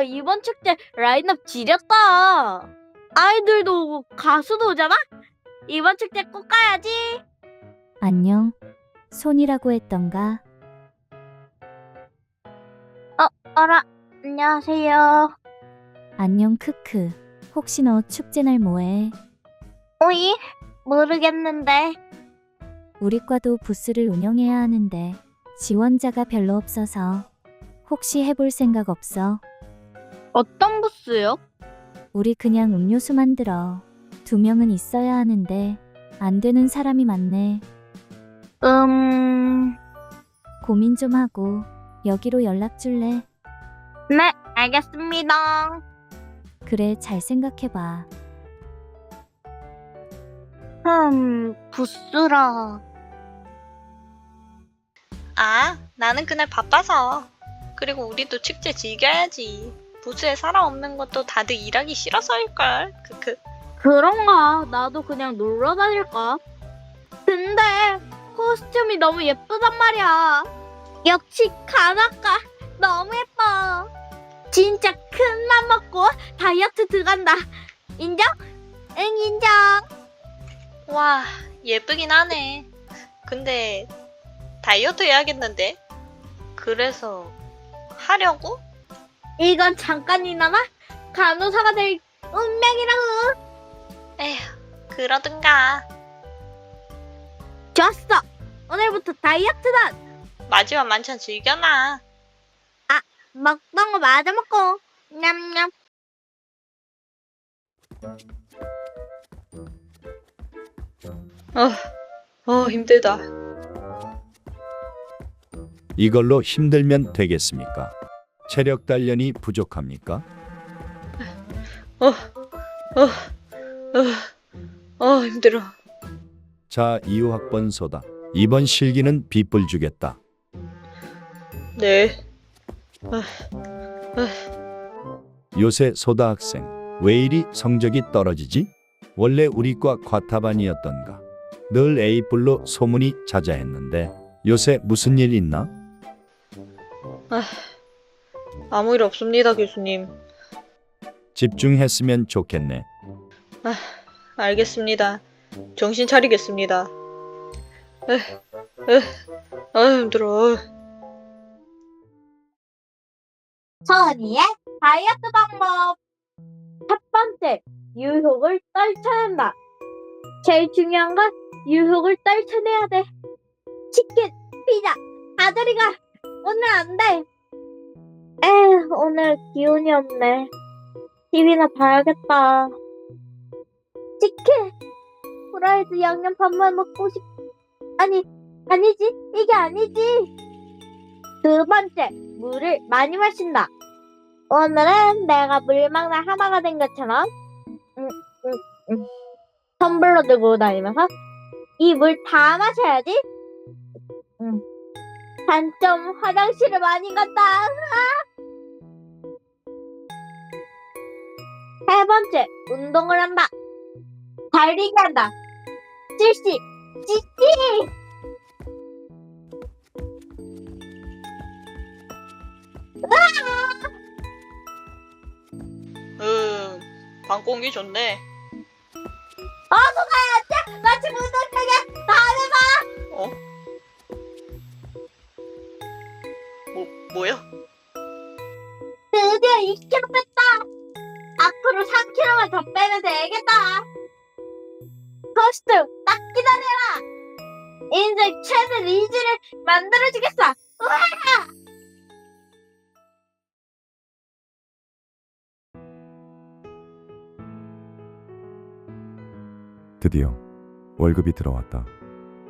와, 이번 축제 라인업 지렸다. 아이들도 오고 가수도 오잖아? 이번 축제 꼭 가야지. 안녕. 손이라고 했던가? 어라, 안녕하세요. 안녕 크크. 혹시 너 축제 날 뭐해? 오이? 모르겠는데. 우리 과도 부스를 운영해야 하는데 지원자가 별로 없어서 혹시 해볼 생각 없어? 어떤 부스요? 우리 그냥 음료수 만들어. 두 명은 있어야 하는데 안 되는 사람이 많네. 음, 고민 좀 하고 여기로 연락 줄래? 네, 알겠습니다. 그래, 잘 생각해봐. 흠, 부스라. 아, 나는 그날 바빠서. 그리고 우리도 축제 즐겨야지. 부스에 사람 없는 것도 다들 일하기 싫어서일걸. 크크. 그런가? 나도 그냥 놀러 다닐까? 근데 코스튬이 너무 예쁘단 말이야. 역시 가나까 너무 예뻐. 진짜 큰 맘 먹고 다이어트 들어간다. 인정? 응 인정. 와, 예쁘긴 하네. 근데 다이어트 해야겠는데? 그래서 하려고? 이건 잠깐이나마 간호사가 될 운명이라고. 에휴, 그러든가. 좋았어. 오늘부터 다이어트다. 마지막 만찬 즐겨놔. 먹던 거 마저 먹고. 냠냠. 어, 어, 힘들다. 이걸로 힘들면 되겠습니까? 체력 단련이 부족합니까? 어, 어, 어, 어, 힘들어. 자, 이유학번 소다. 이번 실기는 빗불 주겠다. 네. 요새 소다 학생 왜 이리 성적이 떨어지지? 원래 우리과 과타반이었던가. 늘 A뿔로 소문이 자자했는데 요새 무슨 일 있나? 아 무 일 없습니다, 교수님. 집중했으면 좋겠네. 알겠습니다. 정신 차리겠습니다. 에, 에, 아 힘들어. 선이의 다이어트 방법. 첫 번째, 유혹을 떨쳐낸다. 제일 중요한 건 유혹을 떨쳐내야 돼. 치킨, 피자, 아들이가 오늘 안 돼. 에휴, 오늘 기운이 없네. TV나 봐야겠다. 치킨, 프라이드 양념밥만 먹고 싶... 아니, 아니지. 이게 아니지. 두 번째, 물을 많이 마신다. 오늘은 내가 물 먹는 하마가 된 것처럼 음, 음, 음. 텀블러 들고 다니면서 이 물 다 마셔야지. 음. 단점 화장실을 많이 간다. 세 번째, 운동을 한다. 달리기 한다. 실시, 찌찌. 음, 방공기 좋네. 3kg만 더 빼면 되겠다. 코스튬 딱 기다려라. 인생 최대 리즈를 만들어주겠어. 우와! 드디어 월급이 들어왔다.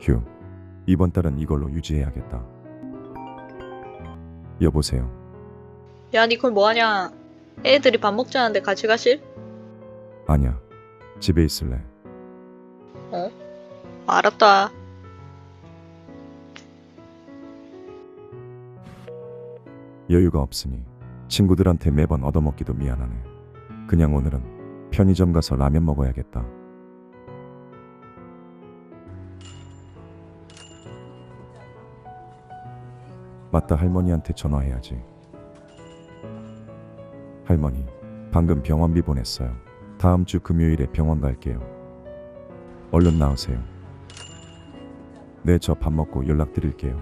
휴, 이번 달은 이걸로 유지해야겠다. 여보세요. 야, 니콜 뭐하냐? 애들이 밥 먹자는데 같이 가실? 아니야, 집에 있을래. 알았다. 여유가 없으니 친구들한테 매번 얻어먹기도 미안하네. 그냥 오늘은 편의점 가서 라면 먹어야겠다. 맞다, 할머니한테 전화해야지. 할머니, 방금 병원비 보냈어요. 다음 주 금요일에 병원 갈게요. 얼른 나오세요. 네, 저 밥 먹고 연락드릴게요.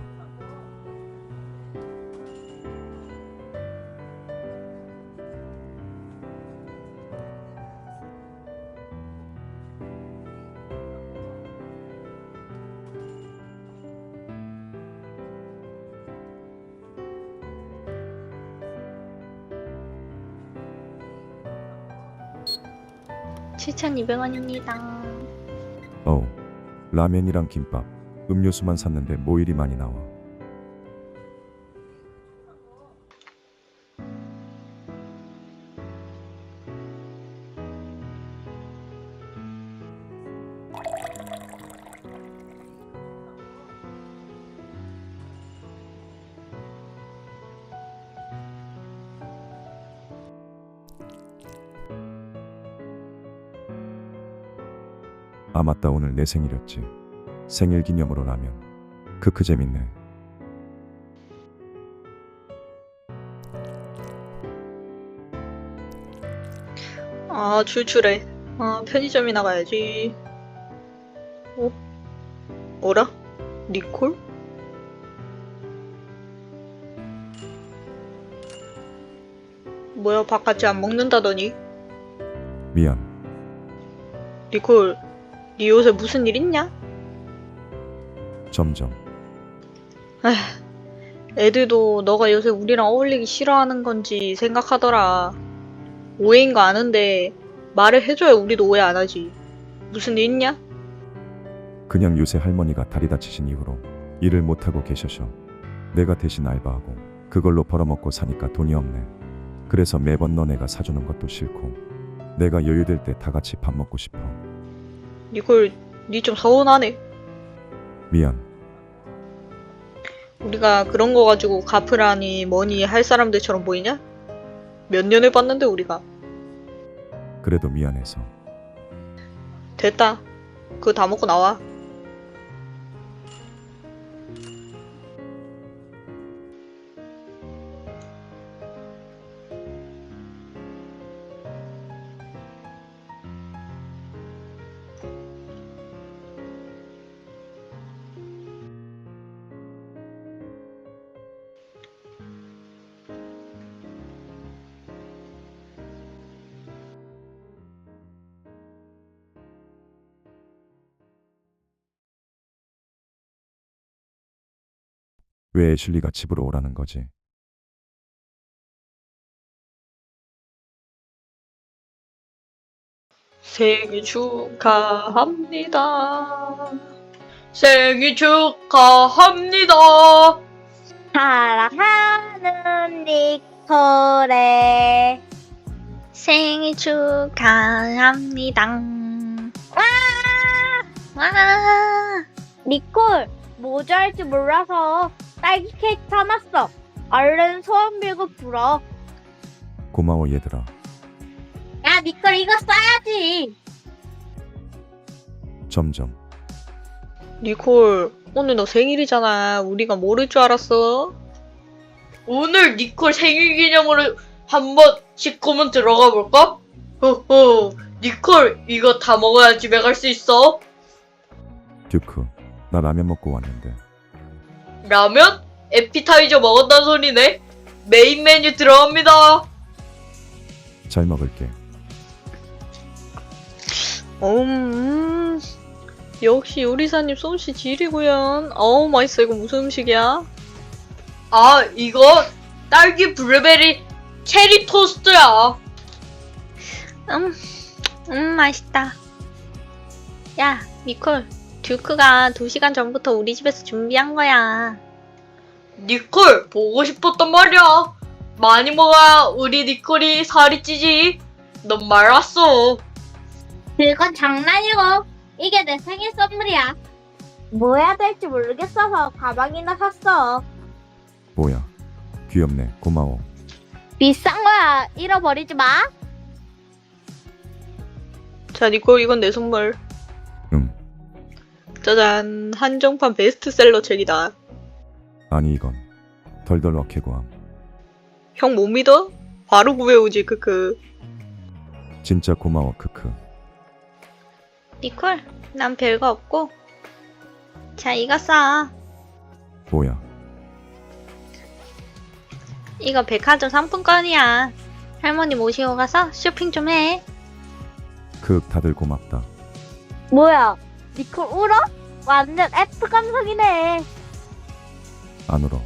칠천 이백 원입니다. 어우, 라면이랑 김밥, 음료수만 샀는데 뭐 이리 많이 나와. 아 맞다 오늘 내 생일이었지. 생일 기념으로 라면. 크크 재밌네. 아 출출해. 아 편의점이나 가야지. 어? 뭐라? 니콜? 뭐야 밥 같이 안 먹는다더니 미안. 니콜 니 요새 무슨 일 있냐? 점점. 애들도 너가 요새 우리랑 어울리기 싫어하는 건지 생각하더라. 오해인 거 아는데 말을 해줘야 우리도 오해 안 하지. 무슨 일 있냐? 그냥 요새 할머니가 다리 다치신 이후로 일을 못하고 계셔서 내가 대신 알바하고 그걸로 벌어먹고 사니까 돈이 없네. 그래서 매번 너네가 사주는 것도 싫고 내가 여유될 때 다 같이 밥 먹고 싶어. 니콜 니좀 서운하네. 미안. 우리가 그런 거 가지고 갚으라니 뭐니 할 사람들처럼 보이냐? 몇 년을 봤는데 우리가. 그래도 미안해서. 됐다. 그거 다 먹고 나와. 왜 애슐리가 집으로 오라는 거지? 생일 축하합니다. 생일 축하합니다. 사랑하는 니콜의 생일 축하합니다. 와! 와! 니콜 뭐 좋아할지 몰라서 딸기 케이크 사놨어. 얼른 소원 빌고 불어. 고마워 얘들아. 야 니콜 이거 써야지. 점점. 니콜, 오늘 너 생일이잖아. 우리가 모를 줄 알았어. 오늘 니콜 생일 기념으로 한번 식구문 들어가 볼까? 호호, 니콜, 이거 다 먹어야 집에 갈 수 있어. 듀크. 나 라면 먹고 왔는데. 라면? 에피타이저 먹었단 소리네. 메인 메뉴 들어갑니다. 잘 먹을게. 음, 역시 요리사님 솜씨 지리구연. 어우, 맛있어. 이거 무슨 음식이야? 아, 이거 딸기 블루베리 체리 토스트야. 음, 음, 맛있다. 야, 니콜. 듀크가 2시간 전부터 우리 집에서 준비한 거야. 니콜, 보고 싶었단 말이야. 많이 먹어야 우리 니콜이 살이 찌지. 넌 말았어. 그건 장난이고 이게 내 생일 선물이야. 뭐 해야 될지 모르겠어서 가방이나 샀어. 뭐야. 귀엽네. 고마워. 비싼 거야. 잃어버리지 마. 자, 니콜, 이건 내 선물. 응. 짜잔, 한정판 베스트셀러 책이다. 아니 이건 덜덜 어케고함. 형 못 믿어? 바로 구해오지 크크. 진짜 고마워 크크. 니콜, 난 별거 없고. 자, 이거 써. 뭐야? 이거 백화점 상품권이야. 할머니 모시고 가서 쇼핑 좀 해. 크 다들 고맙다. 뭐야? 니콜 울어? 완전 F 감성이네. 안 울어.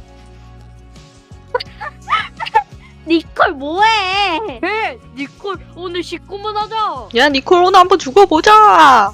니콜 뭐해? 에, 니콜 오늘 19분 하자. 야, 니콜 오늘 한번 죽어보자.